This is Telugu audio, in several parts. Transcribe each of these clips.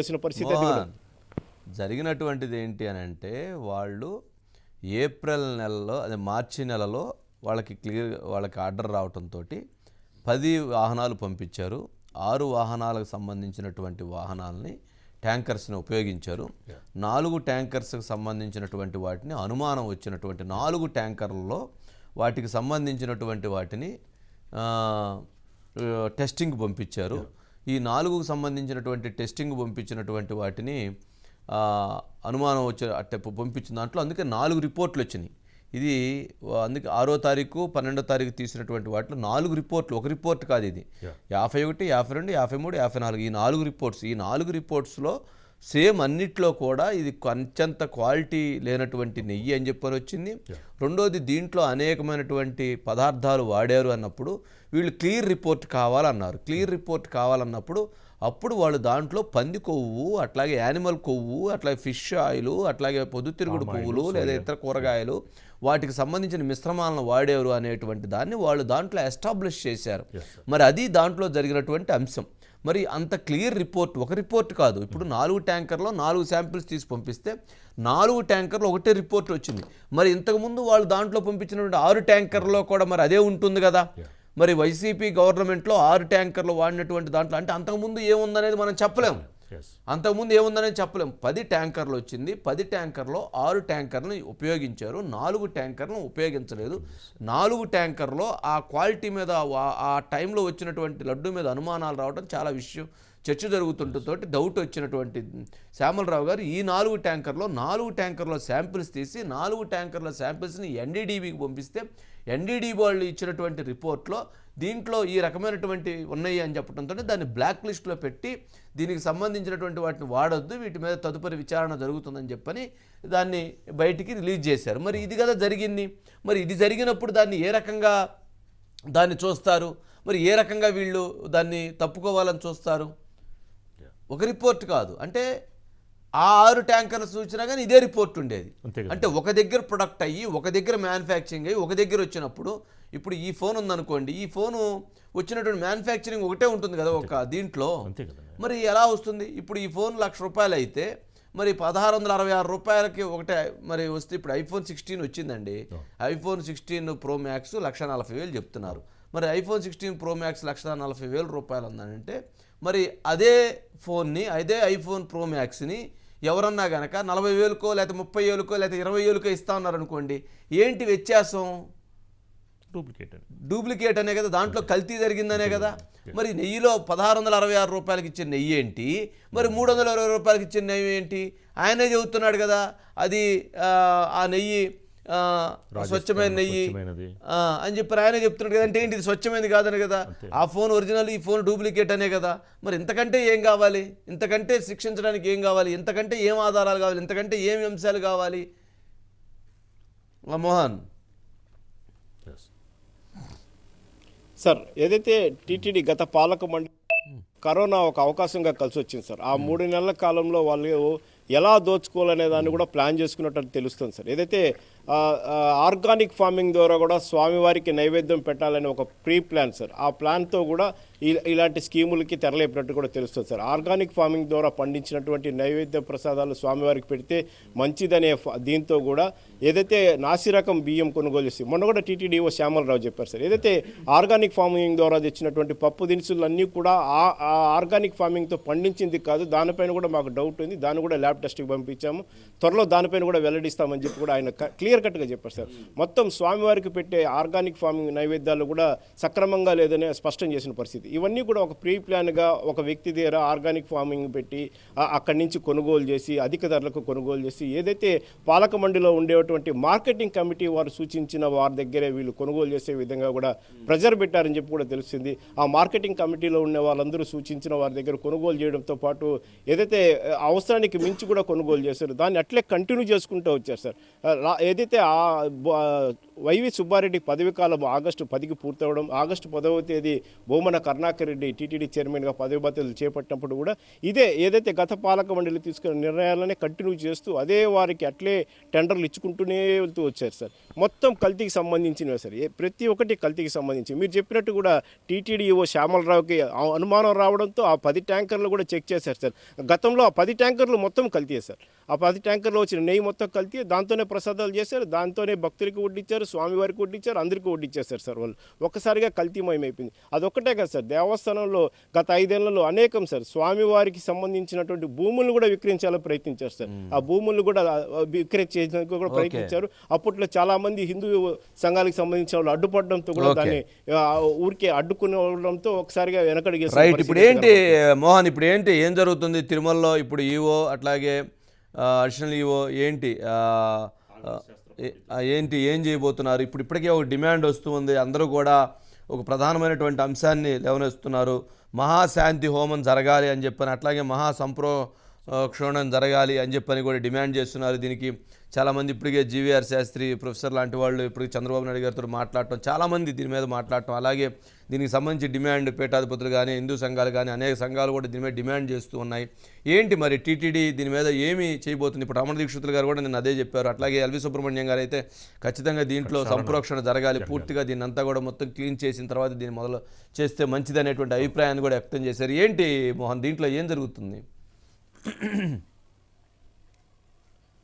చేసిన పరిస్థితి జరిగినటువంటిది ఏంటి అని అంటే వాళ్ళు ఏప్రిల్ నెలలో అదే మార్చి నెలలో వాళ్ళకి క్లియర్ వాళ్ళకి ఆర్డర్ రావడంతో పది వాహనాలు పంపించారు. ఆరు వాహనాలకు సంబంధించినటువంటి వాహనాలని ట్యాంకర్స్ని ఉపయోగించారు. నాలుగు ట్యాంకర్స్కి సంబంధించినటువంటి వాటిని అనుమానం వచ్చినటువంటి నాలుగు ట్యాంకర్లలో వాటికి సంబంధించినటువంటి వాటిని టెస్టింగ్ పంపించారు. ఈ నాలుగుకు సంబంధించినటువంటి టెస్టింగ్ పంపించినటువంటి వాటిని అనుమానం వచ్చే అట్టే పంపించిన దాంట్లో అందుకే నాలుగు రిపోర్ట్లు వచ్చినాయి. ఇది అందుకే ఆరో తారీఖు పన్నెండో తారీఖు తీసినటువంటి వాటిలో నాలుగు రిపోర్ట్లు ఒక రిపోర్ట్ కాదు ఇది. యాభై ఒకటి యాభై రెండు యాభై మూడు యాభై నాలుగు. ఈ నాలుగు రిపోర్ట్స్ ఈ నాలుగు రిపోర్ట్స్లో సేమ్ అన్నిట్లో కూడా ఇది కొంచెంత క్వాలిటీ లేనటువంటి నెయ్యి అని చెప్పని వచ్చింది. రెండోది దీంట్లో అనేకమైనటువంటి పదార్థాలు వాడారు అన్నప్పుడు వీళ్ళు క్లియర్ రిపోర్ట్ కావాలన్నారు. క్లియర్ రిపోర్ట్ కావాలన్నప్పుడు అప్పుడు వాళ్ళు దాంట్లో పంది కొవ్వు అట్లాగే యానిమల్ కొవ్వు అట్లాగే ఫిష్ ఆయిల్ అట్లాగే పొద్దుతిరుగుడు పువ్వులు లేదా ఇతర కూరగాయలు వాటికి సంబంధించిన మిశ్రమాలను వాడేవారు అనేటువంటి దాన్ని వాళ్ళు దాంట్లో ఎస్టాబ్లిష్ చేశారు. మరి అది దాంట్లో జరిగినటువంటి అంశం. మరి అంత క్లియర్ రిపోర్ట్ ఒక రిపోర్ట్ కాదు. ఇప్పుడు నాలుగు ట్యాంకర్లో నాలుగు శాంపిల్స్ తీసి పంపిస్తే నాలుగు ట్యాంకర్లో ఒకటే రిపోర్ట్ వచ్చింది. మరి ఇంతకుముందు వాళ్ళు దాంట్లో పంపించినటువంటి ఆరు ట్యాంకర్లో కూడా మరి అదే ఉంటుంది కదా? మరి వైసీపీ గవర్నమెంట్లో ఆరు ట్యాంకర్లు వాడినటువంటి దాంట్లో అంటే అంతకుముందు ఏముందనేది మనం చెప్పలేము. అంతకుముందు ఏముందని చెప్పలేం. పది ట్యాంకర్లు వచ్చింది. పది ట్యాంకర్లో ఆరు ట్యాంకర్లు ఉపయోగించారు. నాలుగు ట్యాంకర్లను ఉపయోగించలేదు. నాలుగు ట్యాంకర్లో ఆ క్వాలిటీ మీద ఆ- ఆ టైంలో వచ్చినటువంటి లడ్డు మీద అనుమానాలు రావడం చాలా విషయం. చర్చ జరుగుతుంటతోటి డౌట్ వచ్చినటువంటి శ్యామలరావు గారు ఈ నాలుగు ట్యాంకర్లో నాలుగు ట్యాంకర్లో శాంపిల్స్ తీసి నాలుగు ట్యాంకర్ల శాంపిల్స్ని ఎన్డీడీబీకి పంపిస్తే ఎన్డీడీబీ వాళ్ళు ఇచ్చినటువంటి రిపోర్ట్లో దీంట్లో ఈ రకమైనటువంటి ఉన్నాయి అని చెప్పడంతో దాన్ని బ్లాక్ లిస్ట్లో పెట్టి దీనికి సంబంధించినటువంటి వాటిని వాడొద్దు వీటి మీద తదుపరి విచారణ జరుగుతుందని చెప్పని దాన్ని బయటికి రిలీజ్ చేశారు. మరి ఇది కదా జరిగింది. మరి ఇది జరిగినప్పుడు దాన్ని ఏ రకంగా దాన్ని చూస్తారు? మరి ఏ రకంగా వీళ్ళు దాన్ని తప్పుకోవాలని చూస్తారు? ఒక రిపోర్ట్ కాదు. అంటే ఆ ఆరు ట్యాంకర్ల సూచన కానీ ఇదే రిపోర్ట్ ఉండేది. అంటే ఒక దగ్గర ప్రొడక్ట్ అయ్యి ఒక దగ్గర మ్యానుఫ్యాక్చరింగ్ అయ్యి ఒక దగ్గర వచ్చినప్పుడు ఇప్పుడు ఈ ఫోన్ ఉందనుకోండి ఈ ఫోను వచ్చినటువంటి మ్యానుఫ్యాక్చరింగ్ ఒకటే ఉంటుంది కదా ఒక దీంట్లో. మరి. ఎలా వస్తుంది? ఇప్పుడు ఈ ఫోన్ లక్ష రూపాయలు అయితే మరి పదహారు వందల అరవై ఆరు రూపాయలకి ఒకటే మరి వస్తే ఇప్పుడు ఐఫోన్ సిక్స్టీన్ వచ్చిందండి. IPhone sixteen pro max lakh నలభై వేలు చెప్తున్నారు. మరి iPhone sixteen pro max lakh నలభై వేల రూపాయలు ఉందంటే మరి అదే ఫోన్ని అదే ఐఫోన్ ప్రో మ్యాక్స్ని ఎవరన్నా గనక నలభై వేలకో లేకపోతే ముప్పై వేలకో లేకపోతే ఇరవై వేలకో ఇస్తా ఉన్నారనుకోండి ఏంటి వ్యత్యాసం? డూప్లికేట్ డూప్లికేట్ అనే కదా దాంట్లో కల్తీ జరిగిందనే కదా. మరి నెయ్యిలో పదహారు వందల అరవై ఆరు రూపాయలకి ఇచ్చిన నెయ్యి ఏంటి? మరి మూడు వందల ఇరవై రూపాయలకి ఇచ్చిన నెయ్యి ఏంటి? ఆయనే చెబుతున్నాడు కదా అది ఆ, నెయ్యి స్వచ్ఛమైన నెయ్యి స్వచ్ఛమైనది. ఆ, అని చెప్పి ఆయనే చెప్తున్నాడు కదా అంటే ఏంటి ఇది స్వచ్ఛమైనది కాదని కదా? ఆ ఫోన్ ఒరిజినల్ ఈ ఫోన్ డూప్లికేట్ అనే కదా. మరి ఇంతకంటే ఏం కావాలి? ఇంతకంటే శిక్షించడానికి ఏం కావాలి? ఇంతకంటే ఏం ఆధారాలు కావాలి? ఇంతకంటే ఏం అంశాలు కావాలి? మోహన్. సార్ ఏదైతే టీటీడీ గత పాలక మండలి కరోనా ఒక అవకాశంగా కలిసి వచ్చింది సార్ ఆ మూడు నెలల కాలంలో వాళ్ళు ఎలా దోచుకోవాలనే దాన్ని కూడా ప్లాన్ చేసుకున్నట్టు తెలుస్తుంది సార్. ఏదైతే ఆర్గానిక్ ఫార్మింగ్ ద్వారా కూడా స్వామివారికి నైవేద్యం పెట్టాలని ఒక ప్రీ ప్లాన్ సార్. ఆ ప్లాన్తో కూడా ఇలాంటి స్కీములకి తెరలేపినట్టు కూడా తెలుస్తుంది సార్. ఆర్గానిక్ ఫార్మింగ్ ద్వారా పండించినటువంటి నైవేద్య ప్రసాదాలు స్వామివారికి పెడితే మంచిదనే ఫ- దీంతో కూడా ఏదైతే నాసిరకం బియ్యం కొనుగోలు చేసి మొన్న కూడా టీటీడీఓ శ్యామలరావు చెప్పారు సార్. ఏదైతే ఆర్గానిక్ ఫార్మింగ్ ద్వారా తెచ్చినటువంటి పప్పు దినుసులు అన్నీ కూడా ఆ ఆ ఆర్గానిక్ ఫార్మింగ్తో పండించింది కాదు దానిపైన కూడా మాకు డౌట్ ఉంది. దాన్ని కూడా ల్యాబ్ టెస్ట్కి పంపించాము. త్వరలో దానిపైన కూడా వెల్లడిస్తామని చెప్పి కూడా ఆయన క్లియర్ కట్గా చెప్పారు సార్. మొత్తం స్వామివారికి పెట్టే ఆర్గానిక్ ఫార్మింగ్ నైవేద్యాలు కూడా సక్రమంగా లేదని స్పష్టం చేసిన పరిస్థితి. ఇవన్నీ కూడా ఒక ప్రీ ప్లాన్గా ఒక వ్యక్తి దగ్గర ఆర్గానిక్ ఫార్మింగ్ పెట్టి అక్కడి నుంచి కొనుగోలు చేసి అధిక ధరలకు కొనుగోలు చేసి ఏదైతే పాలక మండిలో ఉండేటువంటి మార్కెటింగ్ కమిటీ వారు సూచించిన వారి దగ్గరే వీళ్ళు కొనుగోలు చేసే విధంగా కూడా ప్రెజర్ పెట్టారని చెప్పి కూడా తెలిసింది ఆ మార్కెటింగ్ కమిటీలో ఉన్న వాళ్ళందరూ సూచించిన వారి దగ్గర కొనుగోలు చేయడంతో పాటు ఏదైతే అవసరానికి మించి కూడా కొనుగోలు చేశారు దాన్ని అట్లే కంటిన్యూ చేసుకుంటూ వచ్చారు సార్. ఏదైతే ఏదైతే ఆ బ- వైవి సుబ్బారెడ్డి పదవి కాలం ఆగస్టు పదికి పూర్తవడం ఆగస్టు పదవ తేదీ బోమన కర్ణాకర్ రెడ్డి టీటీడీ చైర్మన్గా పదవి బాధ్యతలు చేపట్టినప్పుడు కూడా ఇదే ఏదైతే గత పాలక మండలి తీసుకున్న నిర్ణయాలనే కంటిన్యూ చేస్తూ అదే వారికి అట్లే టెండర్లు ఇచ్చుకుంటూనే వెళ్తూ వచ్చారు సార్. మొత్తం కల్తీకి సంబంధించినవి సార్. ఏ- ప్రతి ఒక్కటి కల్తీకి సంబంధించి మీరు చెప్పినట్టు కూడా టీటీడీఓ శ్యామలరావుకి ఆ అనుమానం రావడంతో ఆ పది ట్యాంకర్లు కూడా చెక్ చేశారు సార్. గతంలో ఆ పది ట్యాంకర్లు మొత్తం కల్తీ సార్. ఆ పది ట్యాంకర్లో వచ్చిన నెయ్యి మొత్తం కల్తీ దాంతోనే ప్రసాదాలు చేసి చేశారు దాంతోనే భక్తులకి వడ్డించారు స్వామివారికి వడ్డించారు అందరికీ వడ్డించేశారు సార్ వాళ్ళు. ఒక్కసారిగా కల్తీమయమైపోయింది అదొక్కటే కదా సార్ దేవస్థానంలో గత ఐదేళ్ళలో అనేకం సార్ స్వామివారికి సంబంధించినటువంటి భూములను కూడా విక్రయించాలని ప్రయత్నించారు సార్. ఆ భూములను కూడా విక్రయించేందుకు కూడా ప్రయత్నించారు. అప్పట్లో చాలా మంది హిందూ సంఘాలకు సంబంధించిన వాళ్ళు అడ్డుపడడంతో కూడా. దాన్ని ఊరికే అడ్డుకునడంతో ఒకసాగా వెనకడిగే రైట్ ఇప్పుడు ఏంటి మోహన్ ఇప్పుడు ఏంటి ఏం జరుగుతుంది తిరుమలలో? ఇప్పుడు ఈవో అట్లాగే అడిషనల్ ఈవో ఏంటి ఏంటి ఏం చేయబోతున్నారు? ఇప్పుడు ఇప్పటికే ఒక డిమాండ్ వస్తుంది అందరూ కూడా ఒక ప్రధానమైనటువంటి అంశాన్ని లేవనెస్తున్నారు మహాశాంతి హోమం జరగాలి అని చెప్పని అట్లాగే మహా సంప్రో క్షోణం జరగాలి అని చెప్పని కూడా డిమాండ్ చేస్తున్నారు. దీనికి చాలామంది ఇప్పటికే జీవీఆర్ శాస్త్రి ప్రొఫెసర్ లాంటి వాళ్ళు ఇప్పటికి చంద్రబాబు నాయుడు గారితో మాట్లాడటం చాలామంది దీని మీద మాట్లాడటం అలాగే దీనికి సంబంధించి డిమాండ్ పీఠాధిపతులు కానీ హిందూ సంఘాలు కానీ అనేక సంఘాలు కూడా దీని మీద డిమాండ్ చేస్తూ ఉన్నాయి. ఏంటి మరి టీటీడీ దీని మీద ఏమి చేయబోతుంది? ఇప్పుడు రమణ దీక్షితులు గారు కూడా నేను అదే చెప్పారు. అట్లాగే ఎల్వి సుబ్రహ్మణ్యం గారు అయితే ఖచ్చితంగా దీంట్లో సంప్రోక్షణ జరగాలి. పూర్తిగా దీన్ని అంతా కూడా మొత్తం క్లీన్ చేసిన తర్వాత దీన్ని మొదలు చేస్తే మంచిది అనేటువంటి అభిప్రాయాన్ని కూడా వ్యక్తం చేశారు. ఏంటి మోహన్ దీంట్లో ఏం జరుగుతుంది?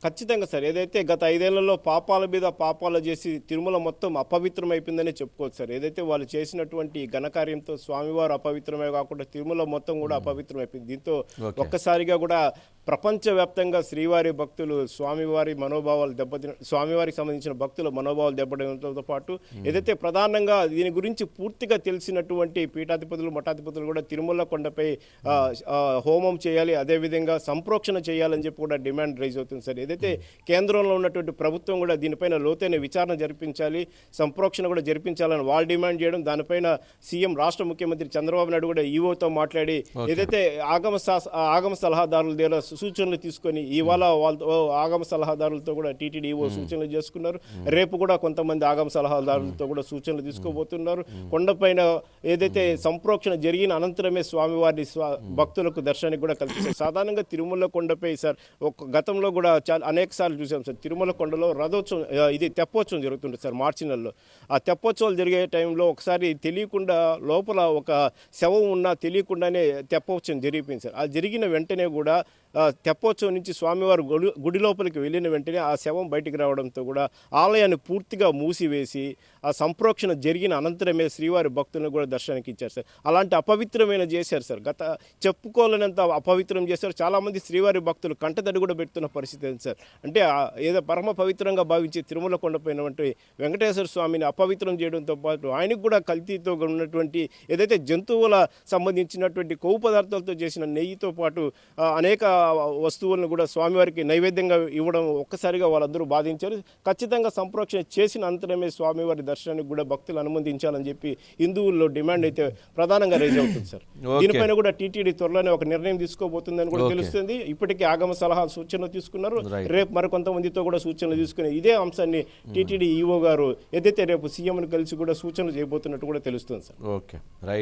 ఖచ్చితంగా సార్. ఏదైతే గత ఐదేళ్ళలో పాపాల మీద పాపాలు చేసి తిరుమల మొత్తం అపవిత్రం అయిపోయిందనే చెప్పుకోవచ్చు సార్. ఏదైతే వాళ్ళు చేసినటువంటి ఘనకార్యంతో స్వామివారు అపవిత్రమే కాకుండా తిరుమల మొత్తం కూడా అపవిత్రం అయిపోయింది దీంతో ఒక్కసారిగా కూడా ప్రపంచవ్యాప్తంగా శ్రీవారి భక్తులు స్వామివారి మనోభావాలు దెబ్బతిన స్వామివారికి సంబంధించిన భక్తుల మనోభావాలు దెబ్బతినడంతో పాటు ఏదైతే ప్రధానంగా దీని గురించి పూర్తిగా తెలిసినటువంటి పీఠాధిపతులు మఠాధిపతులు కూడా తిరుమల కొండపై హోమం చేయాలి అదేవిధంగా సంప్రోక్షణ చేయాలని చెప్పి కూడా డిమాండ్ రైజ్ అవుతుంది సార్. ఏదైతే కేంద్రంలో ఉన్నటువంటి ప్రభుత్వం కూడా దీనిపైన లోతైన విచారణ జరిపించాలి సంప్రోక్షణ కూడా జరిపించాలని వాళ్ళు డిమాండ్ చేయడం దానిపైన సీఎం రాష్ట్ర ముఖ్యమంత్రి చంద్రబాబు నాయుడు కూడా ఈవోతో మాట్లాడి ఏదైతే ఆగమ ఆగమ సలహాదారుల దగ్గర సూచనలు తీసుకొని ఇవాళ వాళ్ళతో ఆగమ సలహాదారులతో కూడా టీటీడీ ఈవో సూచనలు చేసుకున్నారు. రేపు కూడా కొంతమంది ఆగమ సలహాదారులతో కూడా సూచనలు తీసుకోబోతున్నారు. కొండపైన ఏదైతే సంప్రోక్షణ జరిగిన అనంతరమే స్వామివారి స్వా భక్తులకు దర్శనానికి కూడా కల్పిస్తారు. సాధారణంగా తిరుమల కొండపై సార్ ఒక గతంలో కూడా చాలా అనేక సార్లు చూసాం సార్. తిరుమల కొండలో రథోత్సవం ఇది తెప్పోత్సవం జరుగుతుంది సార్ మార్చి నెలలో. ఆ తెప్పోత్సవాలు జరిగే టైంలో ఒకసారి తెలియకుండా లోపల ఒక శవం ఉన్నా తెలియకుండానే తెప్పోత్సవం జరిగిపోయింది సార్. ఆ జరిగిన వెంటనే కూడా తెప్పోత్సవం నుంచి స్వామివారు గుడి గుడి లోపలికి వెళ్ళిన వెంటనే ఆ శవం బయటికి రావడంతో కూడా ఆలయాన్ని పూర్తిగా మూసివేసి ఆ సంప్రోక్షణ జరిగిన అనంతరమే శ్రీవారి భక్తులను కూడా దర్శనానికి ఇచ్చారు సార్. అలాంటి అపవిత్రమైన చేశారు సార్. గత చెప్పుకోలేనంత అపవిత్రం చేశారు. చాలామంది శ్రీవారి భక్తులు కంటతడి కూడా పెడుతున్న పరిస్థితి ఉంది సార్? అంటే ఏదో పరమ పవిత్రంగా భావించి తిరుమల కొండపోయినటువంటి వెంకటేశ్వర స్వామిని అపవిత్రం చేయడంతో పాటు ఆయనకు కూడా కల్తీతో ఉన్నటువంటి ఏదైతే జంతువుల సంబంధించినటువంటి కొవ్వు పదార్థాలతో చేసిన నెయ్యితో పాటు అనేక వస్తువులను కూడా స్వామివారికి నైవేద్యంగా ఇవ్వడం ఒక్కసారిగా వాళ్ళందరూ బాధించారు. ఖచ్చితంగా సంప్రోక్షణ చేసిన అంతరమే స్వామివారి దర్శనానికి కూడా భక్తులు అనుమతించాలని చెప్పి హిందువుల్లో డిమాండ్ అయితే ప్రధానంగా రైజ్ అవుతుంది సార్. దీనిపైన కూడా టీటీడీ త్వరలోనే ఒక నిర్ణయం తీసుకోబోతుందని కూడా. తెలుస్తుంది. ఇప్పటికే ఆగమ సలహా సూచనలు తీసుకున్నారు. రేపు మరికొంతమందితో కూడా సూచనలు తీసుకుని ఇదే అంశాన్ని టీటీడీ ఈఓ గారు ఏదైతే రేపు సీఎంను కలిసి కూడా సూచనలు చేయబోతున్నట్టు కూడా తెలుస్తుంది సార్. ఓకే. రైట్